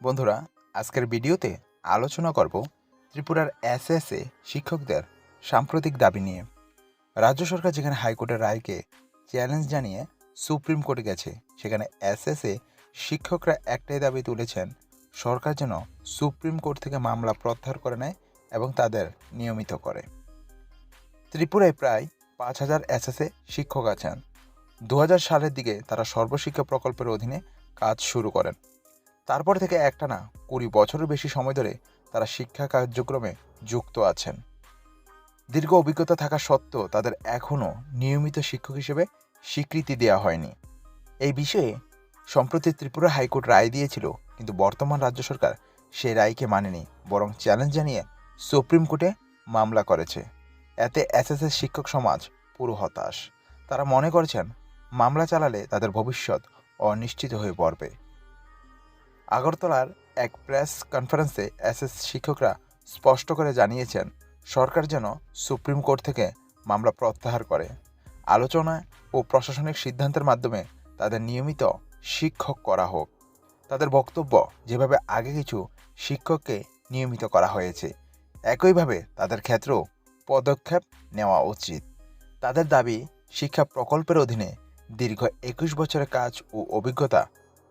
বন্ধুরা, আজকের ভিডিওতে আলোচনা করব ত্রিপুরার এসএসএ শিক্ষকদের সাম্প্রতিক দাবি নিয়ে। রাজ্য সরকার যেখানে হাইকোর্টের রায়কে চ্যালেঞ্জ জানিয়ে সুপ্রিম কোর্টে গেছে, সেখানে এসএসএ শিক্ষকরা একটাই দাবি তুলেছেন, সরকার যেন সুপ্রিম কোর্ট থেকে মামলা প্রত্যাহার করে নেয় এবং তাদের নিয়মিত করে। ত্রিপুরায় প্রায় পাঁচ হাজার এসএসএ শিক্ষক আছেন। দু হাজার সালের দিকে তারা সর্বশিক্ষা প্রকল্পের অধীনে কাজ শুরু করেন। তারপর থেকে একটানা কুড়ি বছরের বেশি সময় ধরে তারা শিক্ষা কার্যক্রমে যুক্ত আছেন। দীর্ঘ অভিজ্ঞতা থাকা সত্ত্বেও তাদের এখনও নিয়মিত শিক্ষক হিসেবে স্বীকৃতি দেওয়া হয়নি। এই বিষয়ে সম্প্রতি ত্রিপুরা হাইকোর্ট রায় দিয়েছিল, কিন্তু বর্তমান রাজ্য সরকার সেই রায়কে মানেনি, বরং চ্যালেঞ্জ জানিয়ে সুপ্রিম কোর্টে মামলা করেছে। এতে এসএসএস শিক্ষক সমাজ পুরো হতাশ। তারা মনে করছেন, মামলা চালালে তাদের ভবিষ্যৎ অনিশ্চিত হয়ে পড়বে। আগরতলার এক প্রেস কনফারেন্সে এসএস শিক্ষকরা স্পষ্ট করে জানিয়েছেন, সরকার যেন সুপ্রিম কোর্ট থেকে মামলা প্রত্যাহার করে। আলোচনা ও প্রশাসনিক সিদ্ধান্তের মাধ্যমে তাদের নিয়মিত শিক্ষক করা হোক। তাদের বক্তব্য যেভাবে আগে কিছু শিক্ষককে নিয়মিত করা হয়েছে, একইভাবে তাদের ক্ষেত্রেও পদক্ষেপ নেওয়া উচিত। তাদের দাবি, শিক্ষা প্রকল্পের অধীনে দীর্ঘ একুশ বছরের কাজ ও অভিজ্ঞতা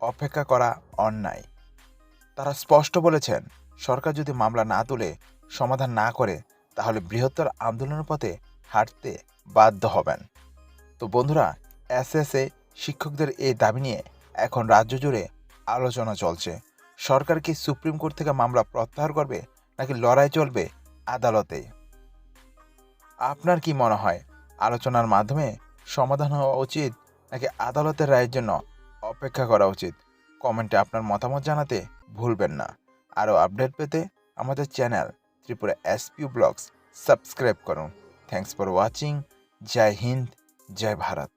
অপেক্ষা করা অন্যায়। তারা স্পষ্ট বলেছেন, সরকার যদি মামলা না তুলে, সমাধান না করে, তাহলে বৃহত্তর আন্দোলনের পথে হাঁটতে বাধ্য হবেন। তো বন্ধুরা, এসএসএ শিক্ষকদের এই দাবি নিয়ে এখন রাজ্য জুড়ে আলোচনা চলছে। সরকার কি সুপ্রিম কোর্ট থেকে মামলা প্রত্যাহার করবে, নাকি লড়াই চলবে আদালতে? আপনার কি মনে হয়, আলোচনার মাধ্যমে সমাধান হওয়া উচিত, নাকি আদালতের রায়ের জন্য অপেক্ষা করা উচিত। কমেন্টে আপনার মতামত জানাতে ভুলবেন না। আরও আপডেট পেতে আমাদের channel Tripura SPU blogs subscribe করুন। Thanks for watching. জয় হিন্দ, জয় ভারত।